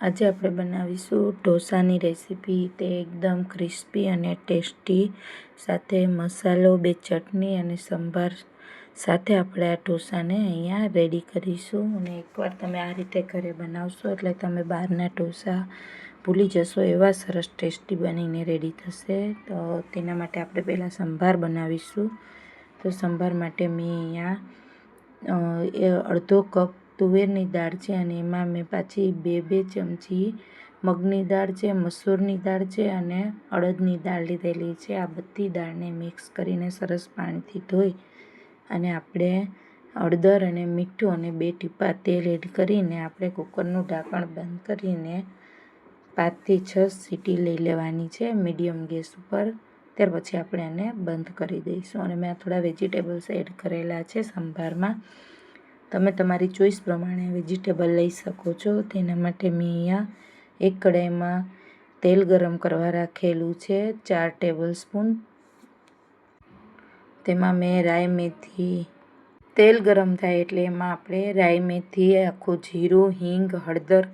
આજે આપણે બનાવીશું ઢોસાની રેસીપી. તે એકદમ ક્રિસ્પી અને ટેસ્ટી, સાથે મસાલો, બે ચટણી અને સંભાર સાથે આપણે આ ઢોસાને અહીંયા રેડી કરીશું. અને એકવાર તમે આ રીતે ઘરે બનાવશો એટલે તમે બહારના ઢોસા ભૂલી જશો, એવા સરસ ટેસ્ટી બનીને રેડી થશે. તો તેના માટે આપણે પહેલાં સંભાર બનાવીશું. તો સંભાર માટે મેં અહીંયા અડધો કપ તુવેરની દાળ છે અને એમાં મેં પાછી બે બે ચમચી મગની દાળ છે, મસૂરની દાળ છે અને અડદની દાળ લીધેલી છે. આ બધી દાળને મિક્સ કરીને સરસ પાણીથી ધોઈ અને આપણે હળદર અને મીઠું અને બે ટીપા તેલ એડ કરીને આપણે કુકરનું ઢાંકણ બંધ કરીને પાંચથી છ સીટી લઈ લેવાની છે મીડિયમ ગેસ ઉપર. ત્યાર પછી આપણે એને બંધ કરી દઈશું અને મેં થોડા વેજીટેબલ્સ એડ કરેલા છે સંભારમાં. તમે તમારી ચોઈસ પ્રમાણે વેજીટેબલ લઈ શકો છો. તેના માટે મેં અહીંયા એક કડાઈમાં તેલ ગરમ કરવા રાખેલું છે, ચાર ટેબલ સ્પૂન તેમાં મેં રાઈ મેથી, તેલ ગરમ થાય એટલે એમાં આપણે રાઈ મેથી, આખું જીરું, હિંગ, હળદર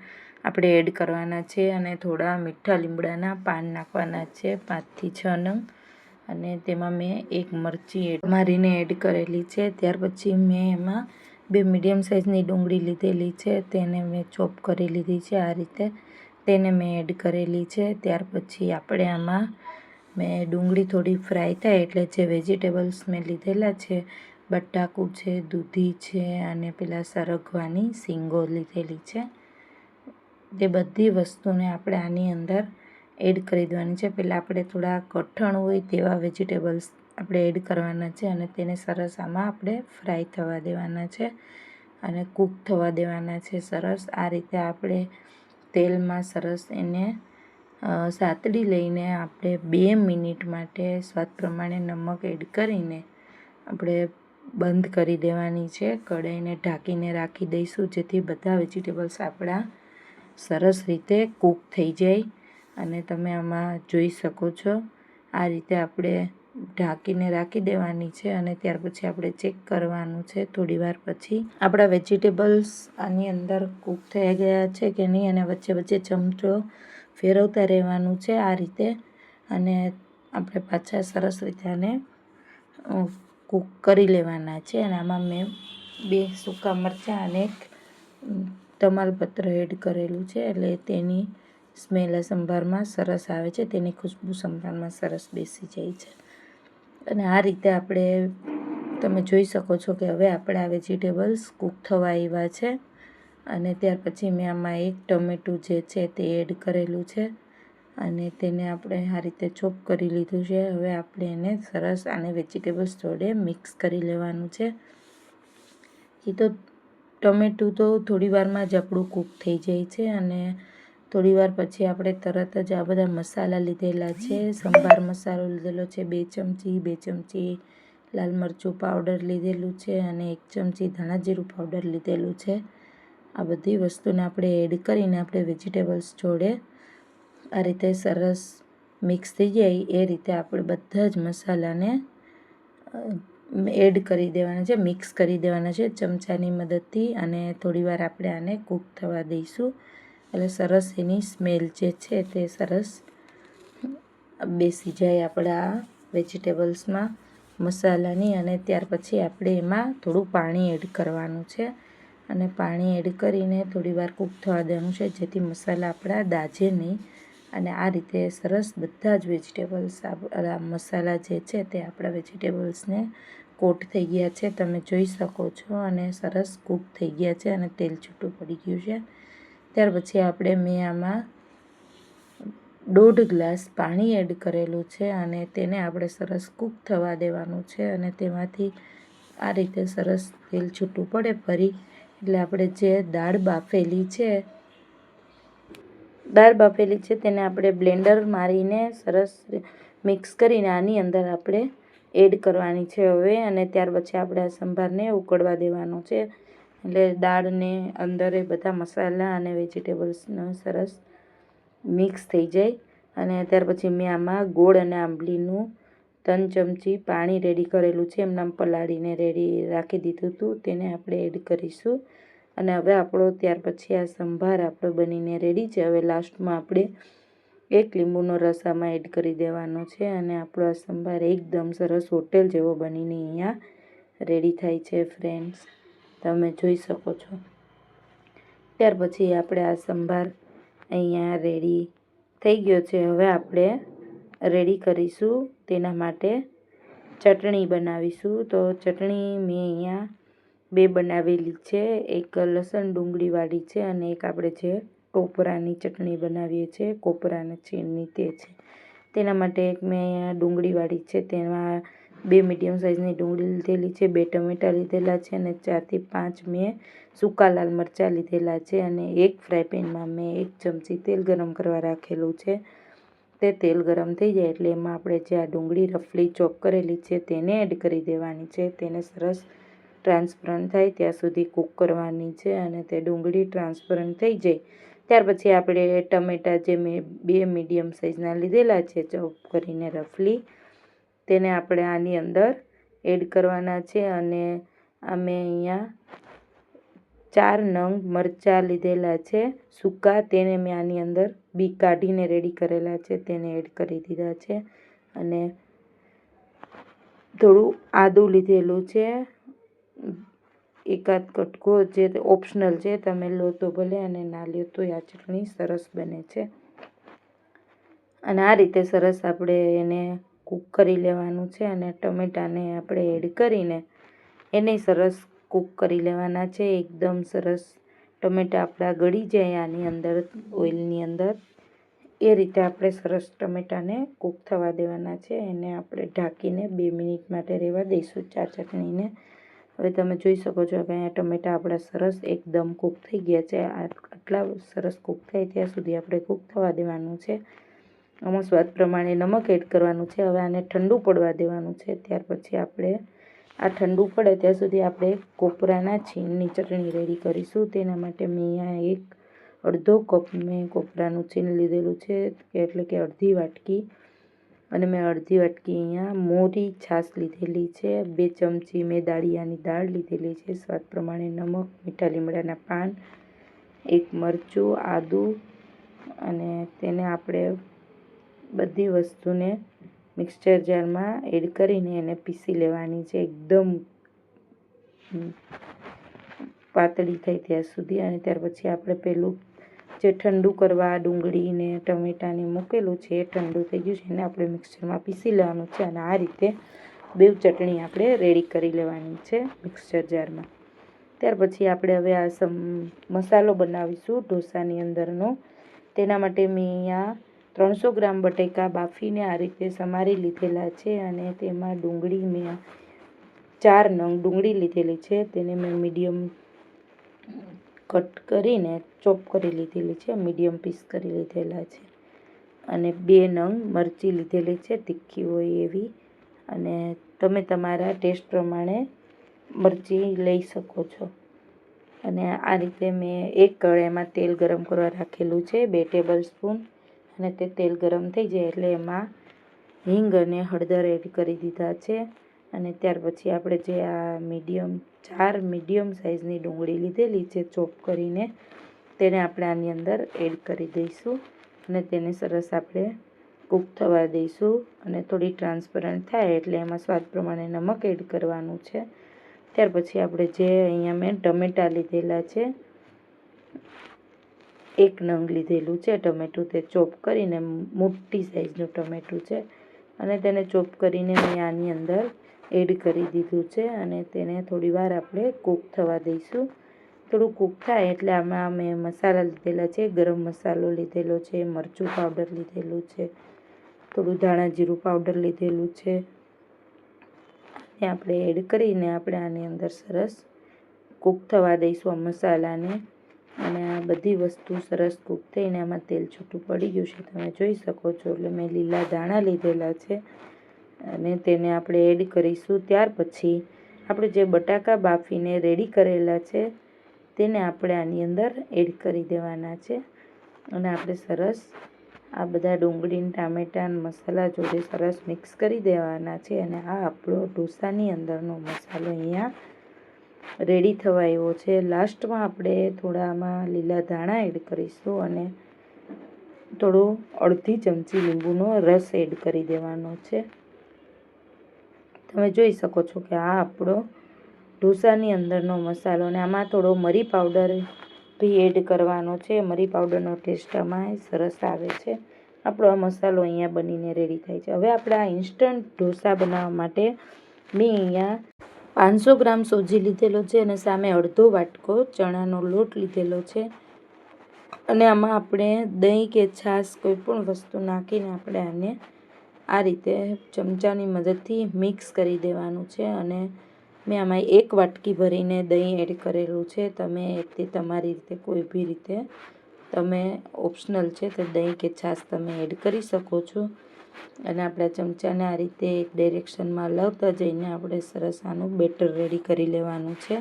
આપણે એડ કરવાના છે અને થોડા મીઠા લીમડાના પાન નાખવાના છે પાંચથી છ નંગ. અને તેમાં મેં એક મરચી એડ મારીને એડ કરેલી છે. ત્યાર પછી મેં એમાં બે મીડિયમ સાઇઝની ડુંગળી લીધેલી છે, તેને મેં ચોપ કરી લીધી છે આ રીતે. તેને મેં એડ કરેલી છે, ત્યાર પછી આપણે આમાં મેં ડુંગળી થોડી ફ્રાય થાય એટલે જે વેજીટેબલ્સ મેં લીધેલા છે, બટાકું છે, દૂધી છે અને પેલા સરગવાની સિંગો લીધેલી છે. તે બધી વસ્તુને આપણે આની અંદર એડ કરી દેવાની છે. પહેલાં આપણે થોડા કઠણ હોય તેવા વેજીટેબલ્સ આપણે એડ કરવાના છે અને તેને સરસ આમાં આપણે ફ્રાય થવા દેવાના છે અને કૂક થવા દેવાના છે. સરસ આ રીતે આપણે તેલમાં સરસ એને સાતડી લઈને આપણે બે મિનિટ માટે સ્વાદ પ્રમાણે નમક એડ કરીને આપણે બંધ કરી દેવાની છે. કઢાઈને ઢાંકીને રાખી દઈશું જેથી બધા વેજીટેબલ્સ આપણા સરસ રીતે કૂક થઈ જાય અને તમે આમાં જોઈ શકો છો. આ રીતે આપણે ઢાંકીને રાખી દેવાની છે અને ત્યાર પછી આપણે ચેક કરવાનું છે થોડી વાર પછી. આપણા વેજીટેબલ્સ આની અંદર કૂક થઈ ગયા છે કે નહીં અને વચ્ચે વચ્ચે ચમચો ફેરવતા રહેવાનું છે આ રીતે. અને આપણે પાછા સરસ રીતે આને કૂક કરી લેવાના છે અને આમાં મેં બે સૂકા મરચાં અને એક તમાલપત્ર એડ કરેલું છે એટલે તેની સ્મેલ સંભારમાં સરસ આવે છે, તેની ખુશ્બુ સંભારમાં સરસ બેસી જાય છે. અને આ રીતે આપણે તમે જોઈ શકો છો કે હવે આપણા વેજીટેબલ્સ કૂક થવા આવ્યા છે. અને ત્યાર પછી મેં આમાં એક ટમેટું જે છે તે એડ કરેલું છે. અને તેને આપણે આ રીતે ચોપ કરી લીધું છે. હવે આપણે એને સરસ આને વેજીટેબલ્સ જોડે મિક્સ કરી લેવાનું છે. એ તો ટમેટું તો થોડી વારમાં જ આપણું કૂક થઈ જાય છે અને થોડી વાર પછી આપણે તરત જ આ બધા મસાલા લીધેલા છે. સંભાર મસાલો લીધેલો છે, બે ચમચી બે ચમચી લાલ મરચું પાવડર લીધેલું છે અને એક ચમચી ધાણા જીરું પાવડર લીધેલું છે. આ બધી વસ્તુને આપણે એડ કરીને આપણે વેજીટેબલ્સ જોડે આ રીતે સરસ મિક્સ થઈ જાય એ રીતે આપણે બધા જ મસાલાને એડ કરી દેવાના છે મિક્સ કરી દેવાના છે ચમચાની મદદથી અને થોડીવાર આપણે આને કૂક થવા દઈશું. એટલે સરસ એની સ્મેલ જે છે તે સરસ બેસી જાય આપણા વેજીટેબલ્સમાં મસાલાની અને ત્યાર પછી આપણે એમાં થોડું પાણી એડ કરવાનું છે. અને પાણી એડ કરીને થોડીવાર કૂક થવા દેવાનું છે, જેથી મસાલા આપણા દાજે નહીં. અને આ રીતે સરસ બધા જ વેજીટેબલ્સ મસાલા જે છે તે આપણા વેજીટેબલ્સને કોટ થઈ ગયા છે. તમે જોઈ શકો છો અને સરસ કૂક થઈ ગયા છે અને તેલ છૂટું પડી ગયું છે. ત્યાર પછી આપણે મેં આમાં દોઢ ગ્લાસ પાણી એડ કરેલું છે અને તેને આપણે સરસ કૂક થવા દેવાનું છે અને તેમાંથી આ રીતે સરસ તેલ છૂટું પડે ફરી. એટલે આપણે જે દાળ બાફેલી છે, દાળ બાફેલી છે તેને આપણે બ્લેન્ડર મારીને સરસ મિક્સ કરીને આની અંદર આપણે એડ કરવાની છે હવે અને ત્યાર પછી આપણે આ સંભારને ઉકળવા દેવાનો છે. એટલે દાળને અંદર બધા મસાલા અને વેજીટેબલ્સનો સરસ મિક્સ થઈ જાય. અને ત્યાર પછી મેં આમાં ગોળ અને આંબલીનું ત્રણ ચમચી પાણી રેડી કરેલું છે. એમનામ પલાળીને રેડી રાખી દીધું હતું. તેને આપણે એડ કરીશું. અને હવે આપણો ત્યાર પછી આ સંભાર આપણો બનીને રેડી છે. હવે લાસ્ટમાં આપણે એક લીંબુનો રસ આમાં એડ કરી દેવાનો છે. અને આપણો આ સંભાર એકદમ સરસ હોટેલ જેવો બનીને અહીંયા રેડી થાય છે ફ્રેન્ડ્સ તમે જોઈ શકો છો. ત્યાર પછી આપણે આ સંભાર અહીંયા રેડી થઈ ગયો છે. હવે આપણે રેડી કરીશું તેના માટે ચટણી બનાવીશું. તો ચટણી મેં અહીંયા બે બનાવેલી છે. એક લસણ ડુંગળીવાળી છે અને એક આપણે જે ટોપરાની ચટણી બનાવીએ છીએ, કોપરાના છીણની તે છે. તેના માટે એક મેં અહીંયા ડુંગળીવાળી છે. તેમાં બે મીડિયમ સાઇઝની ડુંગળી લીધેલી છે, બે ટમેટાં લીધેલા છે અને ચારથી પાંચ મેં સૂકા લાલ મરચાં લીધેલા છે અને એક ફ્રાય પેનમાં મેં એક ચમચી તેલ ગરમ કરવા રાખેલું છે. તે તેલ ગરમ થઈ જાય એટલે એમાં આપણે જે આ ડુંગળી રફલી ચોપ કરેલી છે તેને એડ કરી દેવાની છે. તેને સરસ ટ્રાન્સપરન્ટ થાય ત્યાં સુધી કૂક કરવાની છે અને તે ડુંગળી ટ્રાન્સપરન્ટ થઈ જાય. ત્યાર પછી આપણે ટમેટાં જે મેં બે મીડિયમ સાઇઝના લીધેલા છે ચોપ કરીને રફલી તેને આપણે આની અંદર એડ કરવાના છે અને અમે અહીંયા ચાર નંગ મરચાં લીધેલા છે. સૂકા તેને મેં આની અંદર બી કાઢીને રેડી કરેલા છે. તેને એડ કરી દીધા છે અને થોડું આદું લીધેલું છે. એકાદ કટકો જે ઓપ્શનલ છે તમે લો તો ભલે અને ના લો તો આ ચટણી સરસ બને છે. અને આ રીતે સરસ આપણે એને કૂક કરી લેવાનું છે અને ટમેટાને આપણે એડ કરીને એને સરસ કૂક કરી લેવાના છે. એકદમ સરસ ટમેટાં આપણા ગળી જાય આની અંદર, ઓઇલની અંદર. એ રીતે આપણે સરસ ટમેટાને કૂક થવા દેવાના છે. એને આપણે ઢાંકીને બે મિનિટ માટે રહેવા દઈશું ચા ચટણીને. હવે તમે જોઈ શકો છો કે અહીંયા ટમેટા આપણા સરસ એકદમ કૂક થઈ ગયા છે. આટલા સરસ કૂક થાય ત્યાં સુધી આપણે કૂક થવા દેવાનું છે. આમાં સ્વાદ પ્રમાણે નમક એડ કરવાનું છે. હવે આને ઠંડુ પડવા દેવાનું છે. ત્યાર પછી આપણે આ ઠંડુ પડે ત્યાં સુધી આપણે કોપરાના છીણની ચટણી રેડી કરીશું. તેના માટે મેં અહીંયા એક અડધો કપ મેં કોપરાનું છીણ લીધેલું છે, એટલે કે અડધી વાટકી. અને મેં અડધી વાટકી અહીંયા મોરી છાશ લીધેલી છે. બે ચમચી મેં દાળિયાની દાળ લીધેલી છે. સ્વાદ પ્રમાણે નમક, મીઠા લીમડાના પાન, એક મરચું, આદું અને તેને આપણે બધી વસ્તુને મિક્સચર જારમાં એડ કરીને એને પીસી લેવાની છે. એકદમ પાતળી થાય ત્યાં સુધી. અને ત્યાર પછી આપણે પેલું જે ઠંડુ કરવા ડુંગળીને, ટમેટાને મૂકેલું છે, એ ઠંડુ થઈ ગયું છે, એને આપણે મિક્સચરમાં પીસી લેવાનું છે. અને આ રીતે બે ચટણી આપણે રેડી કરી લેવાની છે મિક્સચર જારમાં ત્યાર પછી આપણે હવે આ મસાલો બનાવીશું ઢોસાની અંદરનો. તેના માટે મેં અહીંયા ત્રણસો ગ્રામ બટેકા બાફીને આ રીતે સમારી લીધેલા છે અને તેમાં ડુંગળી મેં ચાર નંગ ડુંગળી લીધેલી છે. તેને મેં મીડિયમ કટ કરીને ચોપ કરી લીધેલી છે, મીડિયમ પીસ કરી લીધેલા છે અને બે નંગ મરચી લીધેલી છે, તીખી હોય એવી. અને તમે તમારા ટેસ્ટ પ્રમાણે મરચી લઈ શકો છો. અને આ રીતે મેં એક કઢાઈમાં તેલ ગરમ કરવા રાખેલું છે, બે ટેબલ સ્પૂન અને તે તેલ ગરમ થઈ જાય એટલે એમાં હિંગ અને હળદર એડ કરી દીધા છે. અને ત્યાર પછી આપણે જે આ મીડિયમ, ચાર મીડિયમ સાઇઝની ડુંગળી લીધેલી છે ચોપ કરીને, તેને આપણે આની અંદર એડ કરી દઈશું. અને તેને સરસ આપણે કૂક થવા દઈશું અને થોડી ટ્રાન્સપરન્ટ થાય એટલે એમાં સ્વાદ પ્રમાણે નમક એડ કરવાનું છે. ત્યાર પછી આપણે જે અહીંયા મેં ટમેટાં લીધેલા છે એક નંગ લીધેલું છે, ટમેટું તે ચોપ કરીને મોટી સાઈઝનું ટમેટું છે અને તેને ચોપ કરીને મેં આની અંદર એડ કરી દીધું છે અને તેને થોડી વાર આપણે કૂક થવા દઈશું. થોડું કૂક થાય એટલે આમાં મેં મસાલા લીધેલા છે, ગરમ મસાલો લીધેલો છે, મરચું પાવડર લીધેલું છે, થોડું ધાણા જીરું પાવડર લીધેલું છે. અને આપણે એડ કરીને આપણે આની અંદર સરસ કૂક થવા દઈશું આ મસાલાને. અને આ બધી વસ્તુ સરસ કૂક થઈને આમાં તેલ છૂટું પડી ગયું છે. તમે જોઈ શકો છો, એટલે મેં લીલા દાણા લીધેલા છે અને તેને આપણે એડ કરીશું. ત્યાર પછી આપણે જે બટાકા બાફીને રેડી કરેલા છે, તેને આપણે આની અંદર એડ કરી દેવાના છે. અને આપણે સરસ આ બધા ડુંગળી ટામેટાં મસાલા જોડે સરસ મિક્સ કરી દેવાના છે. અને આ આપણો ઢોસાની અંદરનો મસાલો અહીંયા રેડી થવા આવ્યો છે. લાસ્ટમાં આપણે થોડા આમાં લીલા ધાણા એડ કરીશું અને થોડો અડધી ચમચી લીંબુનો રસ એડ કરી દેવાનો છે. તમે જોઈ શકો છો કે આ આપણો ઢોસાની અંદરનો મસાલો અને આમાં થોડો મરી પાવડર બી એડ કરવાનો છે. મરી પાવડરનો ટેસ્ટ આમાં સરસ આવે છે. આપણો આ મસાલો અહીંયા બનીને રેડી થાય છે. હવે આપણે આ ઇન્સ્ટન્ટ ઢોસા બનાવવા માટે મેં અહીંયા પાંચસો ગ્રામ સોજી લીધેલો છે અને સામે અડધો વાટકો ચણાનો લોટ લીધેલો છે. અને આમાં આપણે દહીં કે છાશ કોઈ પણ વસ્તુ નાખીને આપણે આને આ રીતે ચમચાની મદદથી મિક્સ કરી દેવાનું છે. અને મેં આમાં એક વાટકી ભરીને દહીં એડ કરેલું છે. તમે તે તમારી રીતે કોઈ બી રીતે તમે ઓપ્શનલ છે તો દહીં કે છાશ તમે એડ કરી શકો છો. અને આપણા ચમચાને આ રીતે એક ડિરેક્શનમાં લાવતા જઈને આપણે સરસ આનું બેટર રેડી કરી લેવાનું છે.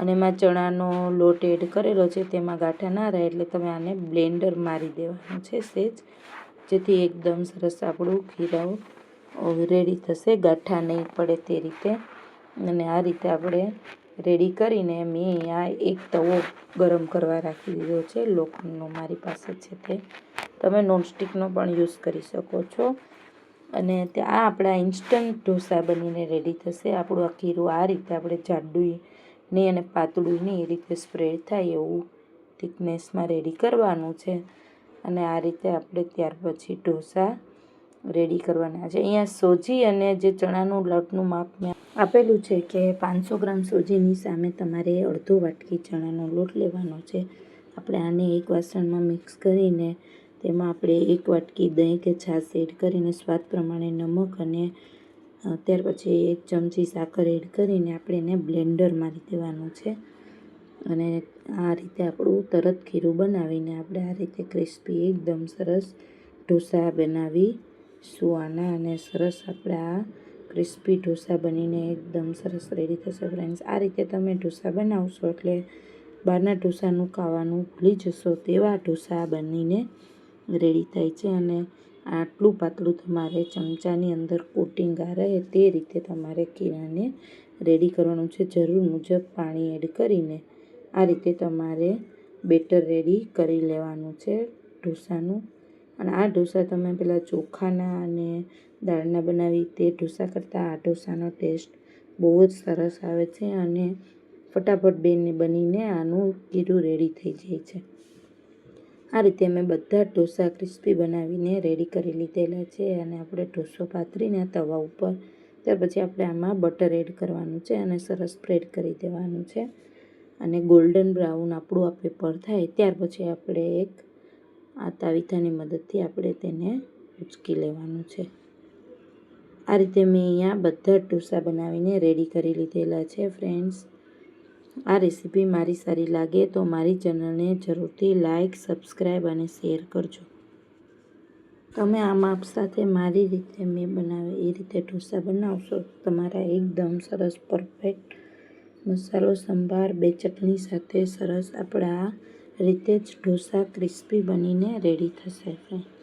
અને એમાં ચણાનો લોટ એડ કરેલો છે, તેમાં ગાંઠા ના રહે એટલે તમે આને બ્લેન્ડર મારી દેવાનું છે સેજ, જેથી એકદમ સરસ આપણું ખીરાઓ રેડી થશે. ગાંઠા નહીં પડે તે રીતે. અને આ રીતે આપણે રેડી કરીને મેં અહીંયા એક તવો ગરમ કરવા રાખી દીધો છે. લોખંડનો મારી પાસે છે તે. તમે નોનસ્ટિકનો પણ યુઝ કરી શકો છો. અને આ આપણા ઇન્સ્ટન્ટ ઢોસા બનીને રેડી થશે. આપણું આ ખીરું આ રીતે આપણે જાડું અને પાતળું એ રીતે સ્પ્રેડ થાય એવું થિકનેસમાં રેડી કરવાનું છે. અને આ રીતે આપણે ત્યાર પછી ઢોસા રેડી કરવાના છે. અહીંયા સોજી અને જે ચણાનું લોટનું માપ મેં આપેલું છે કે પાંચસો ગ્રામ સોજીની સામે તમારે અડધો વાટકી ચણાનો લોટ લેવાનો છે. આપણે આને એક વાસણમાં મિક્સ કરીને તેમાં આપણે એક વાટકી દહીં કે છાશ એડ કરીને સ્વાદ પ્રમાણે નમક અને ત્યાર પછી એક ચમચી સાકર એડ કરીને આપણે એને બ્લેન્ડર મારી દેવાનું છે. અને આ રીતે આપણું તરત ખીરું બનાવીને આપણે આ રીતે ક્રિસ્પી, એકદમ સરસ ઢોસા બનાવી સુવાના અને સરસ આપણે આ ક્રિસ્પી ઢોસા બનીને એકદમ સરસ રેડી થશે ફ્રેન્ડ્સ આ રીતે તમે ઢોસા બનાવશો એટલે બહારના ઢોસાનું ખાવાનું ભૂલી જશો તેવા ઢોસા બનીને રેડી થાય છે અને આટલું પાતળું તમારે ચમચાની અંદર કોટિંગ રહે તે રીતે તમારે કીરાને રેડી કરવાનું છે. જરૂર મુજબ પાણી એડ કરીને આ રીતે તમારે બેટર રેડી કરી લેવાનું છે ઢોસાનું. અને આ ઢોસા તમે પેલા ચોખાના અને દાળના બનાવી તે ઢોસા કરતાં આ ઢોસાનો ટેસ્ટ બહુ જ સરસ આવે છે અને ફટાફટ બેને બનીને આનું કીરું રેડી થઈ જાય છે. આ રીતે મેં બધા ઢોસા ક્રિસ્પી બનાવીને રેડી કરી લીધેલા છે અને આપણે ઢોસો પાથરીને તવા ઉપર. ત્યાર પછી આપણે આમાં બટર એડ કરવાનું છે અને સરસ સ્પ્રેડ કરી દેવાનું છે. અને ગોલ્ડન બ્રાઉન આપણું આ પેપર થાય ત્યાર પછી આપણે એક આ તાવીથાની મદદથી આપણે તેને ઉચકી લેવાનું છે. આ રીતે મેં અહીંયા બધા ઢોસા બનાવીને રેડી કરી લીધેલા છે, ફ્રેન્ડ્સ. આ રેસીપી મારી સારી લાગે તો મારી ચેનલને જરૂરથી લાઇક સબસ્ક્રાઈબ અને શેર કરજો. તમે આ માપ સાથે મારી રીતે મેં બનાવે એ રીતે ઢોસા બનાવશો તમારા એકદમ સરસ પરફેક્ટ મસાલો, સંભાર, બે ચટણી સાથે સરસ આપણા રીતે જ ઢોસા ક્રિસ્પી બનીને રેડી થશે ફ્રેન્ડ